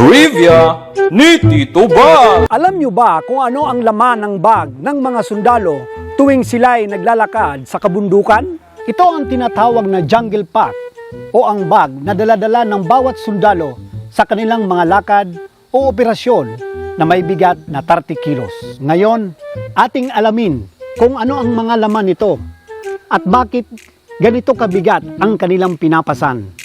Trivia ni Tito Bag. Alam nyo ba kung ano ang laman ng bag ng mga sundalo tuwing sila'y naglalakad sa kabundukan? Ito ang tinatawag na jungle pack o ang bag na daladala ng bawat sundalo sa kanilang mga lakad o operasyon na may bigat na 30 kilos. Ngayon, ating alamin kung ano ang mga laman nito at bakit ganito kabigat ang kanilang pinapasan.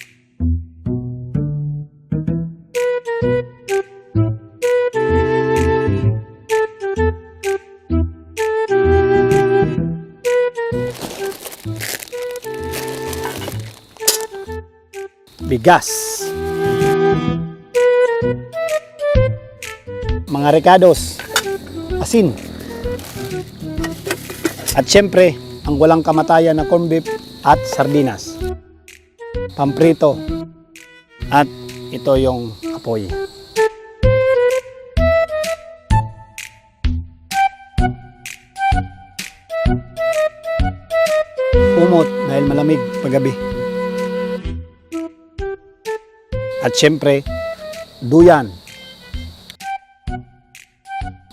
Bigas. Mga recados, asin. At syempre, ang walang kamatayan na corned beef at sardinas. Pamprito. At ito yung apoy. Umot dahil malamig paggabi. At syempre, duyan.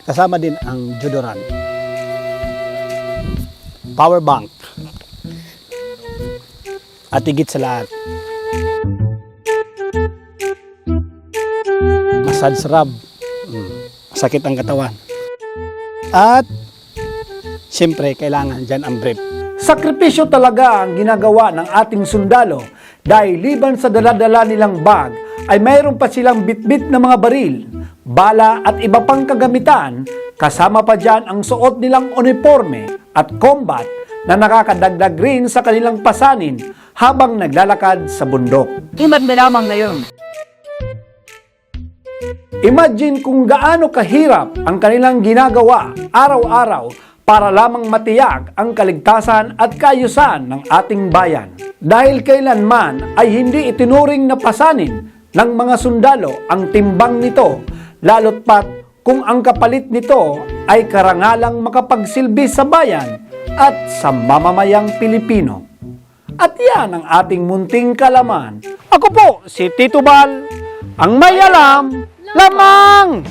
Kasama din ang deodorant. Power bank. At higit sa lahat, massage rub. Mm, Masakit ang katawan. At syempre, kailangan dyan ang brief. Sakripisyo talaga ang ginagawa ng ating sundalo dahil liban sa daladala nilang bag ay mayroon pa silang bitbit na mga baril, bala at iba pang kagamitan kasama pa dyan ang suot nilang uniforme at combat na nakakadagdag rin sa kanilang pasanin habang naglalakad sa bundok. Iba't ba lamang na yun? Imagine kung gaano kahirap ang kanilang ginagawa araw-araw para lamang matiyak ang kaligtasan at kayusan ng ating bayan. Dahil kailanman ay hindi itinuring na pasanin ng mga sundalo ang timbang nito, lalot pat kung ang kapalit nito ay karangalang makapagsilbi sa bayan at sa mamamayang Pilipino. At yan ang ating munting kalaman. Ako po si Tito Bal, ang may alam, lamang!